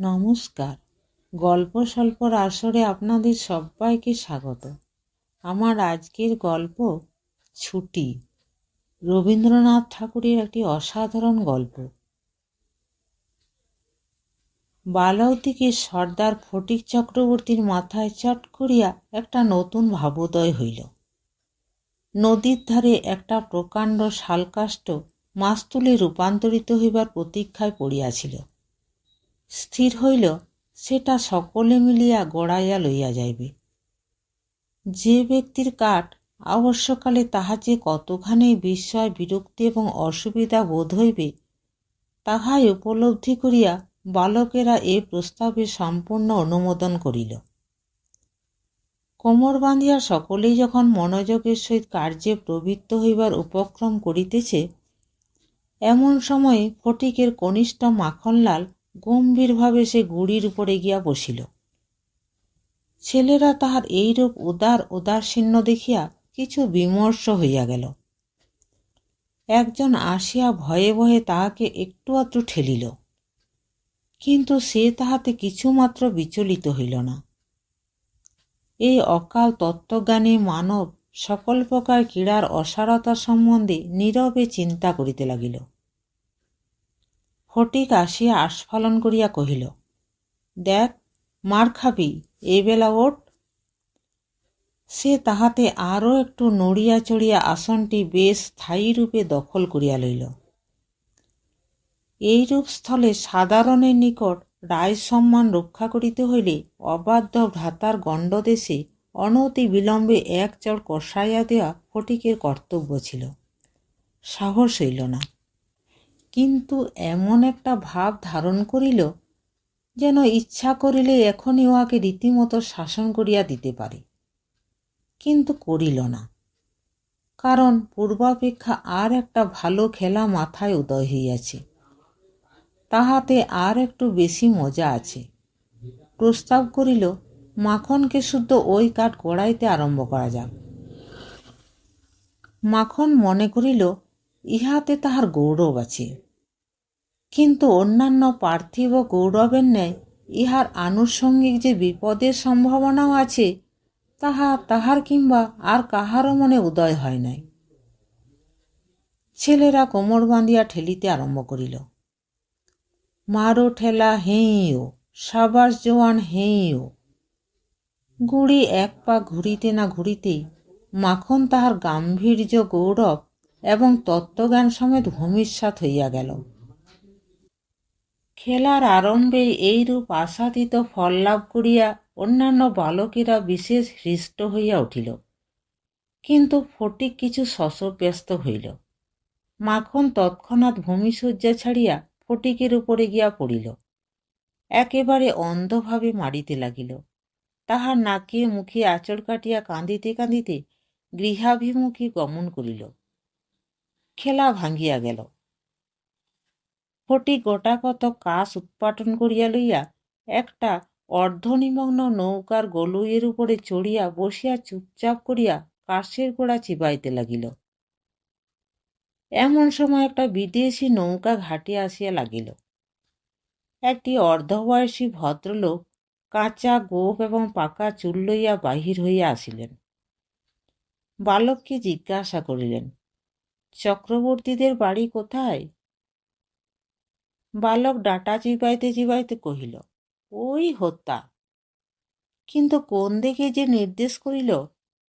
নমস্কার। গল্প স্বল্পর আসরে আপনাদের সবাইকে স্বাগত। আমার আজকের গল্প ছুটি। রবীন্দ্রনাথ ঠাকুরের একটি অসাধারণ গল্প। বালক দিকে সর্দার ফটিক চক্রবর্তীর মাথায় চট করিয়া একটা নতুন ভাবোদয় হইল। নদীর ধারে একটা প্রকাণ্ড শালকাষ্ট মাস্তুলে রূপান্তরিত হইবার প্রতীক্ষায় পড়িয়াছিল। স্থির হইল, সেটা সকলে মিলিয়া গড়াইয়া লইয়া যাইবে। যে ব্যক্তির কাঠ আবশ্যকালে তাহা যে কতখানি বিস্ময়, বিরক্তি এবং অসুবিধা বোধ হইবে, তাহাই উপলব্ধি করিয়া বালকেরা এ প্রস্তাবে সম্পূর্ণ অনুমোদন করিল। কোমর বাঁধিয়া সকলেই যখন মনোযোগের সহিত কার্যে প্রবৃত্ত হইবার উপক্রম করিতেছে, এমন সময়ে ফটিকের কনিষ্ঠ মাখনলাল গম্ভীরভাবে সে গুড়ির উপরে গিয়া বসিল। ছেলেরা তাহার এইরূপ উদার উদাসীন্য দেখিয়া কিছু বিমর্ষ হইয়া গেল। একজন আসিয়া ভয়ে ভয়ে তাহাকে একটু আধটু ঠেলিল। কিন্তু সে তাহাতে কিছুমাত্র বিচলিত হইল না। এই অকাল তত্ত্বজ্ঞানী মানব সকল প্রকার ক্রীড়ার অসারতা সম্বন্ধে নীরবে চিন্তা করিতে লাগিল। ফটিক আসিয়া আস্ফালন করিয়া কহিল, দেখ, মার খাবি এই বেলা ওঠ। সে তাহাতে আরও একটু নড়িয়া চড়িয়া আসনটি বেশ স্থায়ী রূপে দখল করিয়া লইল। এইরূপ স্থলে সাধারণের নিকট রায় সম্মান রক্ষা করিতে হইলে অবাধ্য ভ্রাতার গণ্ডদেশে অনতি বিলম্বে এক চড় কষাইয়া দেওয়া ফটিকের কর্তব্য ছিল। সাহস হইল না। কিন্তু এমন একটা ভাব ধারণ করিল যেন ইচ্ছা করিলে এখনই উহাকে রীতিমতো শাসন করিয়া দিতে পারে। কিন্তু করিল না। কারণ পূর্বাপেক্ষা আর একটা ভালো খেলা মাথায় উদয় হইয়াছে। তাহাতে আর একটু বেশি মজা আছে। প্রস্তাব করিল, মাখনকে শুদ্ধ ওই কাঠ গড়াইতে আরম্ভ করা যাক। মাখন মনে করিল ইহাতে তাহার গৌরব আছে। কিন্তু অন্যান্য পার্থিব গৌরবের ন্যায় ইহার আনুষঙ্গিক যে বিপদের সম্ভাবনাও আছে, তাহা তাহার কিংবা আর কাহারও মনে উদয় হয় নাই। ছেলেরা কোমর বাঁধিয়া ঠেলিতে আরম্ভ করিল। মারো ঠেলা হেঁইও, সাবাস জোয়ান হেঁইও। গুড়ি এক পা ঘুরিতে না ঘুরিতেই মাখন তাহার গাম্ভীর্য গৌরব তত্ত্বজ্ঞান সমেত ভূমিষ্যাত হইয়া গেল। খেলার আরম্ভে এইরূপ আশাতীত ফল লাভ করিয়া অন্যান্য বালকেরা বিশেষ হৃষ্ট হইয়া উঠিল। কিন্তু ফটিক কিছু শশব্যস্ত হইল। মাখন তৎক্ষণাৎ ভূমিশয্যা ছাড়িয়া ফটিকের উপরে গিয়া পড়িল। একেবারে অন্ধভাবে মারিতে লাগিল। তাহার নাকে মুখে আচর কাটিয়া কাঁদিতে কাঁদিতে গৃহাভিমুখী গমন করিল। খেলা ভাঙ্গিয়া গেল। ফটি গোটা কত কাশ উৎপাটন করিয়া লইয়া একটা অর্ধনিমগ্ন নৌকার গলুইয়ের উপরে চড়িয়া বসিয়া চুপচাপ করিয়া কাশের গোড়া চিবাইতে লাগিল। এমন সময় একটা বিদেশি নৌকা ঘাটে আসিয়া লাগিল। একটি অর্ধবয়সী ভদ্রলোক কাঁচা গোপ এবং পাকা চুল লইয়া বাহির হইয়া আসিলেন। বালককে জিজ্ঞাসা করিলেন চক্রবর্তীদের বাড়ি কোথায়? বালক ডাটা চিবাইতে চিবাইতে কহিল, ওই হত্যা। কিন্তু কোন দিকে যে নির্দেশ করিল,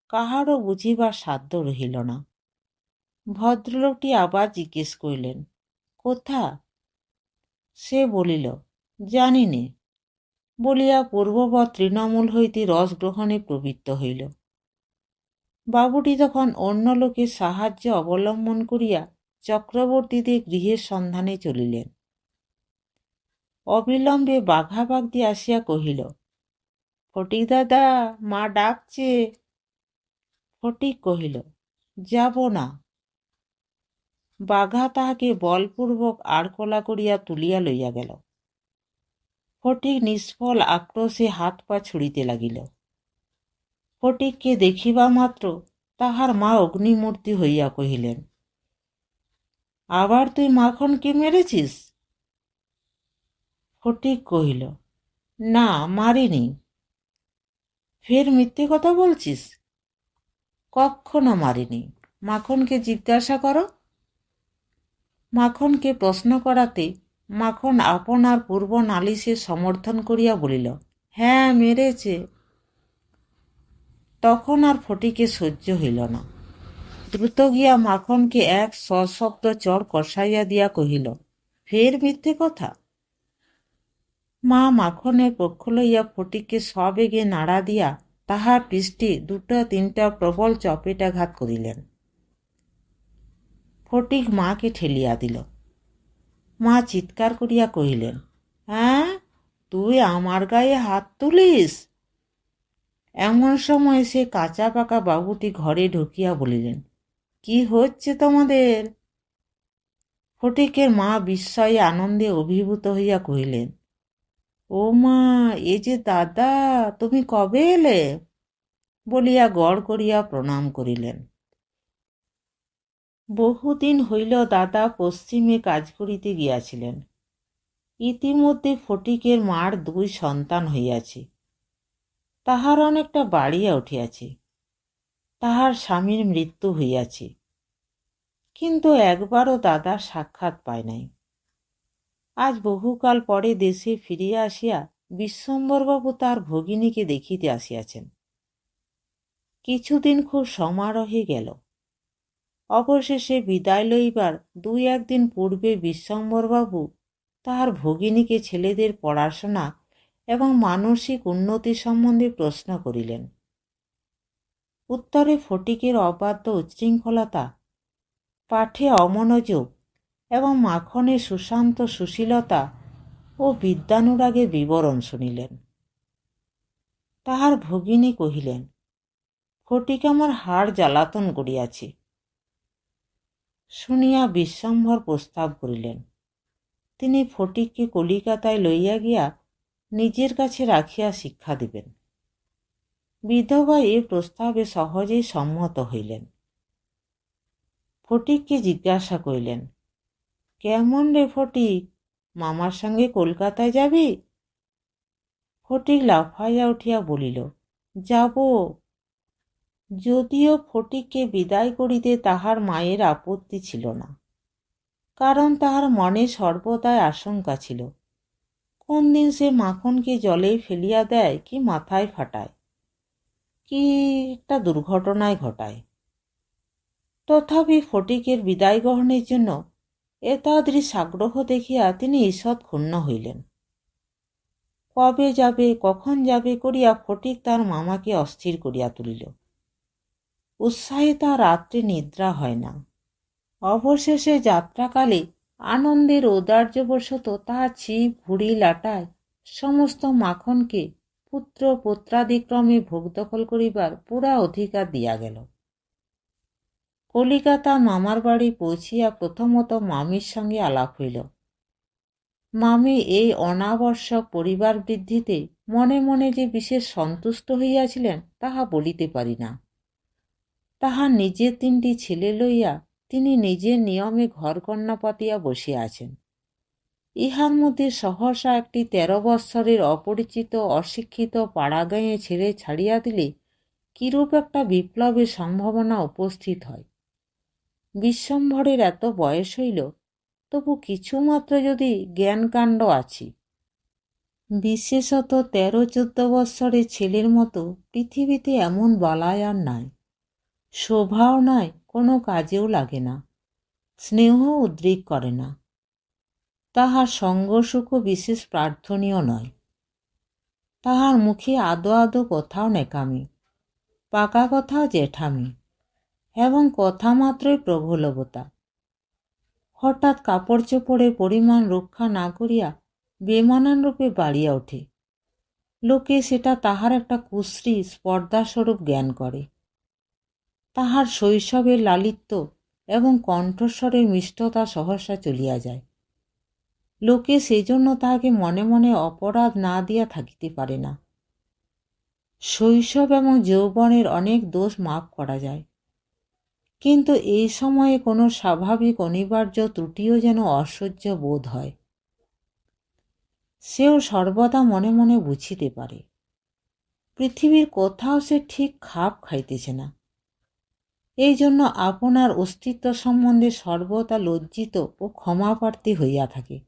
কাহারও বুঝিবার সাধ্য রহিল না। ভদ্রলোকটি আবার জিজ্ঞেস করিলেন, কোথা? সে বলিল, জানি নে। বলিয়া পূর্ববৎ তৃণমূল হইতে রস গ্রহণে প্রবৃত্ত হইল। বাবুটি তখন অন্য লোকের সাহায্য অবলম্বন করিয়া চক্রবর্তীদের গৃহের সন্ধানে চলিলেন। অবিলম্বে বাঘাবাগ দিয়ে আসিয়া কহিল ফটিক দাদা মা ডাকছে। ফটিক কহিল, যাব না। বাঘা তাহাকে বলপূর্বক আড়কলা করিয়া তুলিয়া লইয়া গেল। ফটিক নিষ্ফল আক্রোশে হাত পা ছুড়িতে লাগিল। ফটিককে দেখিবা মাত্র তাহার মা অগ্নিমূর্তি হইয়া কহিলেন, আবার তুই মাখনকে মেরেছিস? ফটিক কহিল, না, মারিনি। ফের মিথ্যে কথা বলছিস? কখনো মারিনি। মাখনকে জিজ্ঞাসা করো। মাখনকে প্রশ্ন করাতে মাখন আপনার পূর্ব নালিশে সমর্থন করিয়া বলিল হ্যাঁ মেরেছে। তখন আর ফটিকে সহ্য হইল না। দ্রুত গিয়া মাখনকে এক সশব্দ চর কষাইয়া দিয়া কহিল, ফের মিথ্যে কথা? মা মাখনের পক্ষ লইয়া ফটিককে সবেগে নাড়া দিয়া তাহার পৃষ্ঠে দুটা তিনটা প্রবল চপেটাঘাত করিলেন। ফটিক মাকে ঠেলিয়া দিল। মা চিৎকার করিয়া কহিলেন হ্যাঁ তুই আমার গায়ে হাত তুলিস? এমন সময় সে কাঁচা পাকা বাবুটি ঘরে ঢুকিয়া বলিলেন, কি হচ্ছে তোমাদের? ফটিকের মা বিস্ময়ে আনন্দে অভিভূত হইয়া কহিলেন, ও মা, এ যে দাদা, তুমি কবে এলে? বলিয়া গড় করিয়া প্রণাম করিলেন। বহুদিন হইল দাদা পশ্চিমে কাজ করিতে গিয়াছিলেন। ইতিমধ্যে ফটিকের মার দুই সন্তান হইয়াছে। তাহার অনেকটা বাড়িয়া উঠিয়াছে। তাহার স্বামীর মৃত্যু হইয়াছে। কিন্তু একবারও দাদার সাক্ষাৎ পায় নাই। আজ বহুকাল পরে দেশে ফিরিয়া আসিয়া বিশ্বম্বরবাবু তার ভগিনীকে দেখিতে আসিয়াছেন। কিছুদিন খুব সমারোহে গেল। অবশেষে বিদায় লইবার দুই একদিন পূর্বে বিশ্বম্বরবাবু তাহার ভগিনীকে ছেলেদের পড়াশোনা এবং মানসিক উন্নতি সম্বন্ধে প্রশ্ন করিলেন। উত্তরে ফটিকের অবাধ্য উচ্ছৃঙ্খলতা, পাঠে অমনোযোগ এবং মাখনের সুশান্ত সুশীলতা ও বিদ্যানুরাগের বিবরণ শুনিলেন। তাহার ভগিনী কহিলেন, ফটিক আমার হাড় জ্বালাতন করিয়াছে। শুনিয়া বিশ্বম্ভর প্রস্তাব করিলেন, তিনি ফটিককে কলিকাতায় লইয়া গিয়া নিজের কাছে রাখিয়া শিক্ষা দিবেন। বিধবা এ প্রস্তাবে সহজেই সম্মত হইলেন। ফটিককে জিজ্ঞাসা করিলেন, কেমন রে ফটিক? মামার সঙ্গে কলকাতায় যাবি? ফটিক লাফাইয়া উঠিয়া বলিল, যাব। যদিও ফটিককে বিদায় করিতে তাহার মায়ের আপত্তি ছিল না, কারণ তাহার মনে সর্বদাই আশঙ্কা ছিল। কোন দিন সে মাখনকে জলে ফেলিয়া দেয় কি মাথায় ফাটায়? কি একটা দুর্ঘটনায় ঘটায়। তথাপি ফটিকের বিদায় গ্রহণের জন্য এতাদৃশ আগ্রহ দেখিয়া তিনি ঈষৎ ক্ষুণ্ণ হইলেন। কবে যাবে, কখন যাবে করিয়া ফটিক তার মামাকে অস্থির করিয়া তুলিল। উৎসাহে তার রাত্রে নিদ্রা হয় না। অবশেষে যাত্রাকালে আনন্দের ঔদার্যবশত তাহার ছিপ ভুড়ি লাটায়। সমস্ত মাখনকে পুত্র পুত্রাদিক্রমে ভোগ দখল করিবার পুরা অধিকার দিয়া গেল। কলিকাতা মামার বাড়ি পৌঁছিয়া প্রথমত মামির সঙ্গে আলাপ হইল। মামি এই অনাবশ্যক পরিবার বৃদ্ধিতে মনে মনে যে বিশেষ সন্তুষ্ট হইয়াছিলেন, তাহা বলিতে পারি না। তাহার নিজের তিনটি ছেলে লইয়া তিনি নিজের নিয়মে ঘরকন্যা পাতিয়া বসিয়া আছেন। ইহার মধ্যে সহসা একটি তেরো বৎসরের অপরিচিত, অশিক্ষিত পাড়াগাঁয়ে ছেড়ে ছাড়িয়া দিলে কিরূপ একটা বিপ্লবের সম্ভাবনা উপস্থিত হয়? বিশ্বম্ভরের এত বয়স হইল, তবু কিছুমাত্র যদি জ্ঞানকাণ্ড আছি। বিশেষত তেরো চোদ্দ বৎসরের ছেলের মতো পৃথিবীতে এমন বালায় আর নাই। শোভাও নয়, কোনো কাজেও লাগে না। স্নেহ উদ্রেক করে না। তাহার সঙ্গসুখও বিশেষ প্রার্থনীয় নয়। তাহার মুখে আদো আদো কথাও নেকামি, পাকা কথাও জেঠামি, এবং কথা মাত্রই প্রগলভতা হঠাৎ কাপড় চোপড়ে পরিমাণ রক্ষা না করিয়া বেমানান রূপে বাড়িয়া ওঠে। লোকে সেটা তাহার একটা কুশ্রী, স্পর্ধাস্বরূপ জ্ঞান করে। তাহার শৈশবের লালিত্য এবং কণ্ঠস্বরের মিষ্টতা সহসা চলিয়া যায়। লোকে সেজন্য তাহাকে মনে মনে অপরাধ না দিয়া থাকিতে পারে না। শৈশব এবং যৌবনের অনেক দোষ মাফ করা যায়। কিন্তু এই সময়ে কোনো স্বাভাবিক অনিবার্য ত্রুটিও যেন অসহ্য বোধ হয়। সেও সর্বদা মনে মনে বুঝিতে পারে। পৃথিবীর কোথাও সে ঠিক খাপ খাইতেছে না। এই জন্য আপনার অস্তিত্ব সম্বন্ধে সর্বদা লজ্জিত ও ক্ষমাপ্রার্থী হইয়া থাকে।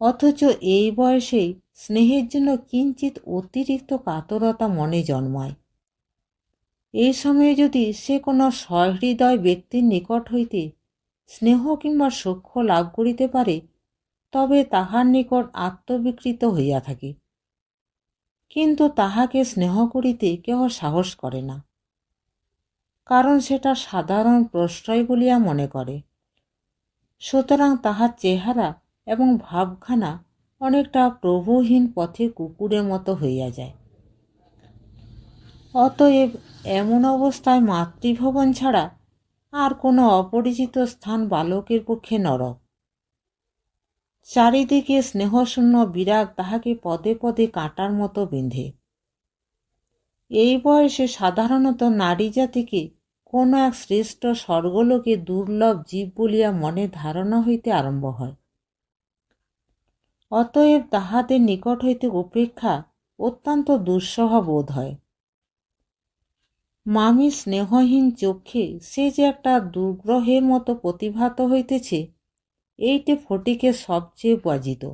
অথচ এই বয়সেই স্নেহের জন্য কিঞ্চিত অতিরিক্ত কাতরতা মনে জন্মায়। এই সময়ে যদি সে কোনো সহৃদয় ব্যক্তির নিকট হইতে স্নেহ কিংবা সখ্য লাভ করিতে পারে, তবে তাহার নিকট আত্মবিকৃত হইয়া থাকে। কিন্তু তাহাকে স্নেহ করিতে কেহ সাহস করে না। কারণ সেটা সাধারণ প্রশ্রয় বলিয়া মনে করে। সুতরাং তাহার চেহারা এবং ভাবখানা অনেকটা প্রভুহীন পথে কুকুরের মতো হইয়া যায়। অতএব এমন অবস্থায় মাতৃভবন ছাড়া আর কোনো অপরিচিত স্থান বালকের পক্ষে নরক। চারিদিকে স্নেহশূন্য বিরাগ তাহাকে পদে পদে কাঁটার মতো বেঁধে। এই বয়সে সাধারণত নারী জাতিকে কোনো এক শ্রেষ্ঠ স্বর্গলোকে দুর্লভ জীব বলিয়া মনে ধারণা হইতে আরম্ভ হয়। অতএব তাহাদের নিকট হইতে উপেক্ষা অত্যন্ত দুঃসহ বোধ হয়। মামি স্নেহহীন চক্ষে সে যে একটা দুর্গ্রহের মতো প্রতিভাত হইতেছে, এইটে ফটিকে সবচেয়ে বাজিত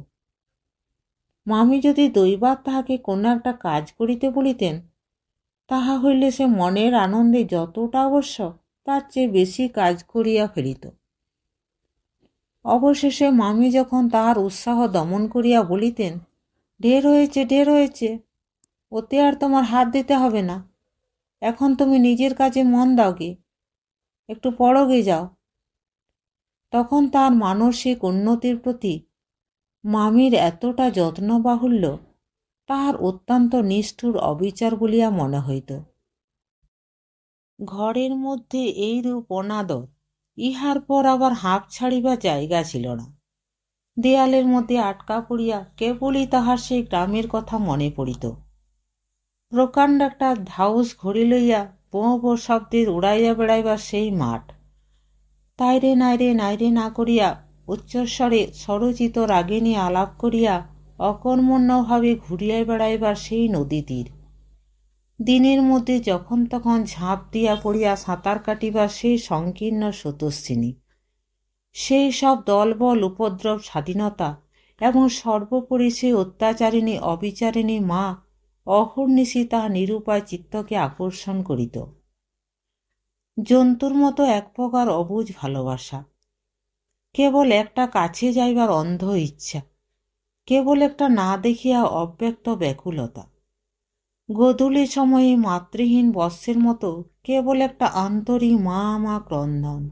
মামি যদি দৈবাত তাহাকে কোনো একটা কাজ করিতে বলিতেন তাহা হইলে সে মনের আনন্দে যতটা আবশ্যক তার চেয়ে বেশি কাজ করিয়া ফেলিত। অবশেষে মামি যখন তাহার উৎসাহ দমন করিয়া বলিতেন, ঢের হয়েছে ঢের হয়েছে, ওতে আর তোমার হাত দিতে হবে না। এখন তুমি নিজের কাজে মন দাও গে, একটু পড়োগে যাও। তখন তার মানসিক উন্নতির প্রতি মামির এতটা যত্ন বাহুল্য তাহার অত্যন্ত নিষ্ঠুর অবিচার বলিয়া মনে হইত। ঘরের মধ্যে এইরূপ অনাদর, ইহার পর আবার হাঁপ ছাড়িবার জায়গা ছিল না। দেয়ালের মধ্যে আটকা পড়িয়া কেবলই তাহার সেই গ্রামের কথা মনে পড়িত। প্রকাণ্ড একটা ধাউস ঘড়ি লইয়া বোঁ বো শব্দে উড়াইয়া বেড়াইবার সেই মাঠ। তাইরে নাইরে নাইরে না করিয়া উচ্চস্বরে স্বরচিত রাগিনী আলাপ করিয়া অকর্মণ্যভাবে ঘুরিয়া বেড়াইবার সেই নদী তীর দিনের মধ্যে যখন তখন ঝাঁপ দিয়া পড়িয়া সাঁতার কাটিবার সেই সংকীর্ণ স্রোতস্বিনী। সেই সব দলবল, উপদ্রব, স্বাধীনতা এবং সর্বোপরি সেই অত্যাচারিণী, অবিচারিণী মা অহর্নিশি তাহা নিরুপায় চিত্তকে আকর্ষণ করিত। জন্তুর মতো এক প্রকার অবুঝ ভালোবাসা। কেবল একটা কাছে যাইবার অন্ধ ইচ্ছা। কেবল একটা না দেখিয়া অব্যক্ত ব্যাকুলতা। গোধূলি সময়ে মাতৃহীন বৎসের মতো কেবল একটা আন্তরিক মা মা ক্রন্দন।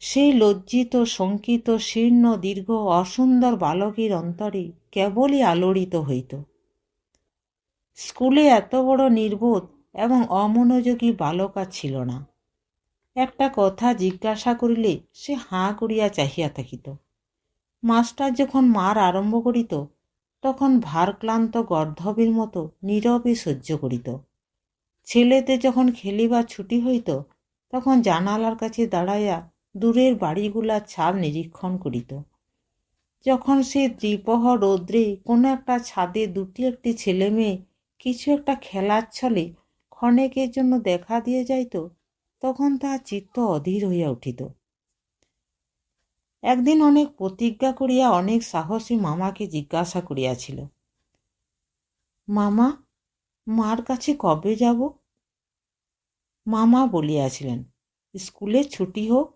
সেই লজ্জিত, শঙ্কিত, শীর্ণ, দীর্ঘ, অসুন্দর বালকের অন্তরে কেবলই আলোড়িত হইত। স্কুলে এত বড় নির্বোধ এবং অমনোযোগী বালকা ছিল না। একটা কথা জিজ্ঞাসা করিলে সে হাঁ করিয়া চাহিয়া থাকিত। মাস্টার যখন মার আরম্ভ করিত, তখন ভারক্লান্ত গর্ধবের মতো নীরবে সহ্য করিত। ছেলেতে যখন খেলিবার ছুটি হইত, তখন জানালার কাছে দাঁড়াইয়া দূরের বাড়িগুলার ছাদ নিরীক্ষণ করিত। যখন সে দ্বিপহ রৌদ্রে কোনো একটা ছাদে দুটি একটি ছেলে মেয়ে কিছু একটা খেলার ছলে ক্ষণেকের জন্য দেখা দিয়ে যাইত, তখন তাহার চিত্ত অধীর হইয়া উঠিত। একদিন অনেক প্রতিজ্ঞা করিয়া অনেক সাহসী মামাকে জিজ্ঞাসা করিয়াছিল, মামা, মার কাছে কবে যাব? মামা বলিয়াছিলেন, স্কুলে ছুটি হোক,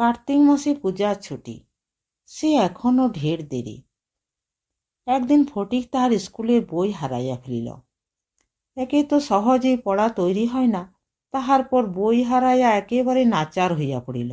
কার্তিক মাসে পূজার ছুটি, সে এখনও ঢের দেরি। একদিন ফটিক তাহার স্কুলের বই হারাইয়া ফেলিল, একে তো সহজেই পড়া তৈরি হয় না। তাহার পর বই হারাইয়া একেবারে নাচার হইয়া পড়িল।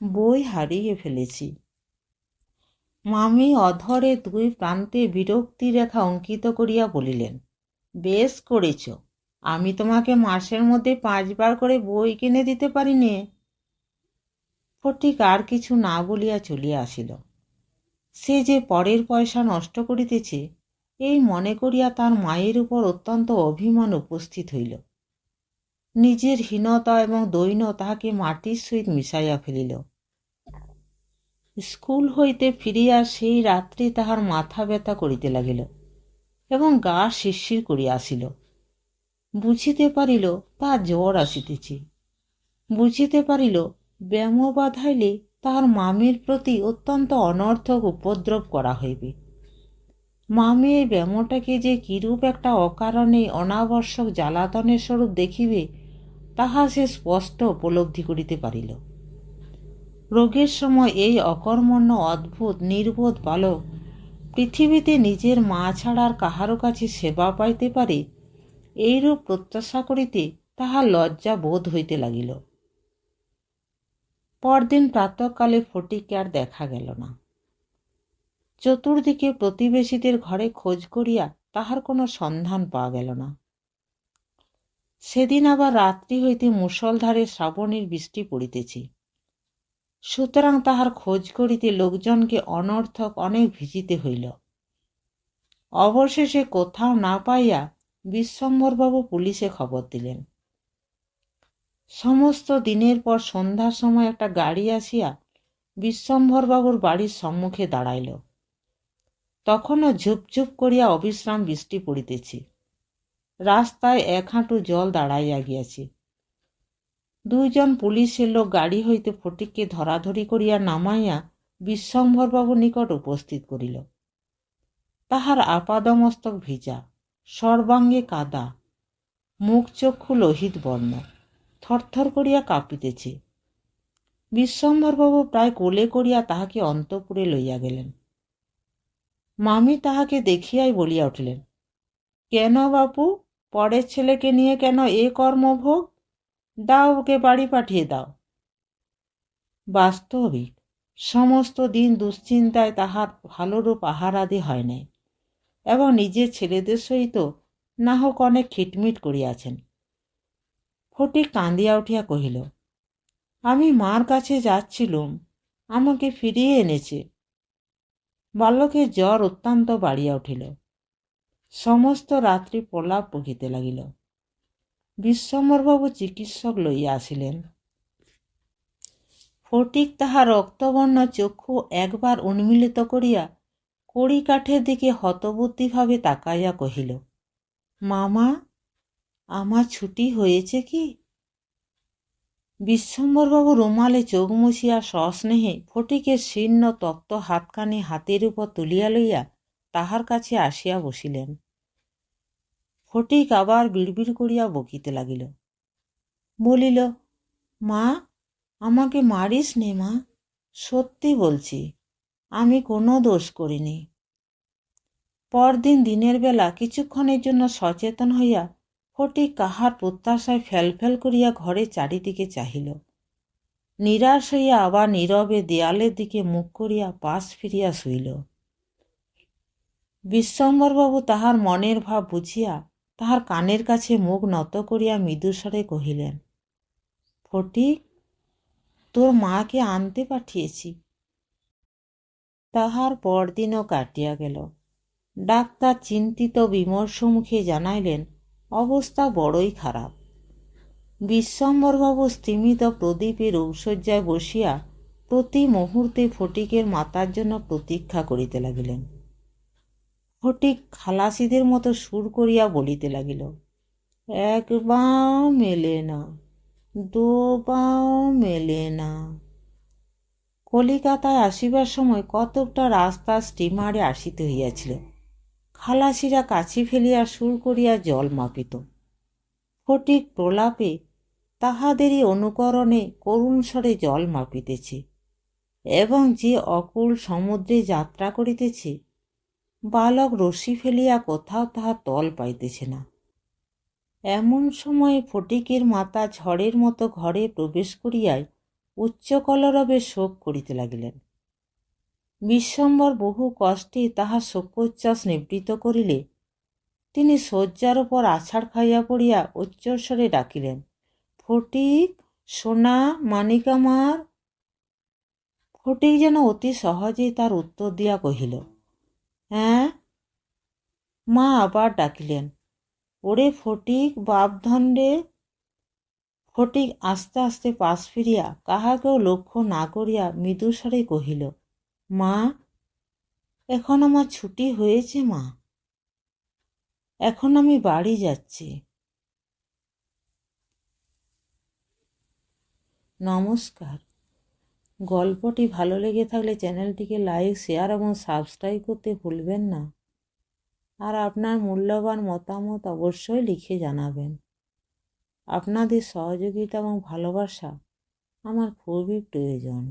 বই হারিয়ে ফেলেছি। মামি অধরে দুই প্রান্তে বিরক্তি রেখা অঙ্কিত করিয়া বলিলেন, বেশ করেছ। আমি তোমাকে মাসের মধ্যে পাঁচবার করে বই কিনে দিতে পারি নে ফটিক আর কিছু না বলিয়া চলিয়া আসিল। সে যে পরের পয়সা নষ্ট করিতেছে, এই মনে করিয়া তার মায়ের উপর অত্যন্ত অভিমান উপস্থিত হইল। নিজের হীনতা এবং দৈন্য তাহাকে মাটির সহিত মিশাইয়া ফেলিল। স্কুল হইতে ফিরিয়া সেই রাত্রি তাহার মাথা ব্যথা করিতে লাগিল এবং গা শিরশির করিয়া আসিল। বুঝিতে পারিল তা জ্বর আসিতেছে। বুঝিতে পারিল ব্যায়াম বাধাইলে তাহার মামির প্রতি অত্যন্ত অনর্থক উপদ্রব করা হইবে। মামি এই ব্যামোটাকে যে কিরূপ একটা অকারণে অনাবশ্যক জ্বালাতনের স্বরূপ দেখিবে তাহা সে স্পষ্ট উপলব্ধি করিতে পারিল। রোগের সময় এই অকর্মণ্য, অদ্ভুত, নির্বোধ বালক পৃথিবীতে নিজের মা ছাড়ার কাহারও কাছে সেবা পাইতে পারে, এইরূপ প্রত্যাশা করিতে তাহার লজ্জা বোধ হইতে লাগিল। পরদিন প্রাতঃকালে ফটিককে আর দেখা গেল না। চতুর্দিকে প্রতিবেশীদের ঘরে খোঁজ করিয়া তাহার কোনো সন্ধান পাওয়া গেল না। সেদিন আবার রাত্রি হইতে মুষলধারে শ্রাবণীর বৃষ্টি পড়িতেছে। সুতরাং তাহার খোঁজ করিতে লোকজনকে অনর্থক অনেক ভিজিতে হইল। অবশেষে কোথাও না পাইয়া বিশ্বম্বরবাবু পুলিশে খবর দিলেন। সমস্ত দিনের পর সন্ধ্যার সময় একটা গাড়ি আসিয়া বিশ্বম্ভরবাবুর বাড়ির সম্মুখে দাঁড়াইল। তখনও ঝুপঝুপ করিয়া অবিশ্রাম বৃষ্টি পড়িতেছে। রাস্তায় এক হাঁটু জল দাঁড়াইয়া গিয়াছে। দুইজন পুলিশের লোক গাড়ি হইতে ফটিককে ধরাধরি করিয়া নামাইয়া বিশ্বম্ভরবাবুর নিকট উপস্থিত করিল। তাহার আপাদমস্তক ভিজা, সর্বাঙ্গে কাদা মুখ চক্ষু লোহিত বর্ণ, থরথর করিয়া কাঁপিতেছে। বিশ্বম্ভরবাবু প্রায় কোলে করিয়া তাহাকে অন্তপুরে লইয়া গেলেন। মামি তাহাকে দেখিয়াই বলিয়া উঠিলেন, কেন বাপু পরের ছেলেকে নিয়ে কেন এ কর্মভোগ? দাও ওকে বাড়ি পাঠিয়ে দাও। বাস্তবিক, সমস্ত দিন দুশ্চিন্তায় তাহার ভালোরূপ আহারাদি হয় নাই এবং নিজের ছেলেদের সহিত না হোক অনেক খিটমিট করিয়াছেন। ফটিক কান্দিয়া উঠিয়া কহিল, আমি মার কাছে যাচ্ছিলুম, আমাকে ফিরিয়ে এনেছে। বালকের জ্বর অত্যন্ত বাড়িয়া উঠিল। সমস্ত রাত্রি প্রলাপ বহিতে লাগিল। বিশ্বম্বরবাবু চিকিৎসক লইয়া আসিলেন। ফটিক তাহার রক্তবর্ণ চক্ষু একবার উন্মিলিত করিয়া কড়ি কাঠের দিকে হতবুদ্ধিভাবে তাকাইয়া কহিল, মামা, আমার ছুটি হয়েছে কি? বিশ্বম্বরবাবু রুমালে চোখ মুছিয়া সস্নেহে ফটিকের শীর্ণ তপ্ত হাতখানি হাতের উপর তুলিয়া লইয়া তাহার কাছে আসিয়া বসিলেন। ফটিক আবার বিড়বিড় করিয়া বকিতে লাগিল। বলিল, মা, আমাকে মারিস নে মা, সত্যি বলছি, আমি কোনো দোষ করিনি। পরদিন দিনের বেলা কিছুক্ষণের জন্য সচেতন হইয়া ফটিক কাহার প্রত্যাশায় ফেলফেল করিয়া ঘরে চারিদিকে চাহিল। নিরাশ হইয়া আবার নীরবে দেয়ালের দিকে মুখ করিয়া পাশ ফিরিয়া শুইল। বিশ্বম্বরবাবু তাহার মনের ভাব বুঝিয়া তাহার কানের কাছে মুখ নত করিয়া মৃদুস্বরে কহিলেন, ফটিক, তোর মাকে আনতে পাঠিয়েছি। তাহার পরদিনও কাটিয়া গেল। ডাক্তার চিন্তিত বিমর্ষ মুখে জানাইলেন, অবস্থা বড়ই খারাপ। বিশ্বম্বরবাবু স্তিমিত প্রদীপের ঔষজ্যায় বসিয়া প্রতি মুহূর্তে ফটিকের মাতার জন্য প্রতীক্ষা করিতে লাগিলেন। ফটিক খালাসিদের মতো সুর করিয়া বলিতে লাগিল, এক বাঁ মেলে না, দু বাঁ মেলে না। কলিকাতায় আসিবার সময় কতকটা রাস্তা স্টিমারে আসিতে হইয়াছিল। খালাসিরা কাছি ফেলিয়া সুর করিয়া জল মাপিত। ফটিক প্রলাপে তাহাদেরই অনুকরণে করুণ স্বরে জল মাপিতেছে এবং যে অকুল সমুদ্রে যাত্রা করিতেছে বালক রশি ফেলিয়া কোথাও তাহা তল পাইতেছে না। এমন সময়ে ফটিকের মাতা ঝড়ের মতো ঘরে প্রবেশ করিয়াই উচ্চ কলরবে শোক করিতে লাগিলেন। বিশ্বম্বর বহু কষ্টে তাহা শোকোচ্ছ্বাস নিবৃত করিলে তিনি শয্যার উপর আছাড় খাইয়া পড়িয়া উচ্চস্বরে ডাকিলেন, ফটিক, সোনা মানিকামার ফটিক যেন অতি সহজেই তার উত্তর দিয়া কহিল হ্যাঁ? মা আবার ডাকিলেন। ওরে ফটিক বাপধন রে ফটিক আস্তে আস্তে পাশ ফিরিয়া কাহাকেও লক্ষ্য না করিয়া মৃদুস্বরে কহিল, মা, এখন আমার ছুটি হয়েছে মা। এখন আমি বাড়ি যাচ্ছি। নমস্কার। গল্পটি ভালো লেগে থাকলে চ্যানেলটিকে লাইক, শেয়ার এবং সাবস্ক্রাইব করতে ভুলবেন না। আর আপনার মূল্যবান মতামত অবশ্যই লিখে জানাবেন। আপনাদের সহযোগিতা এবং ভালোবাসা আমার খুবই প্রয়োজন।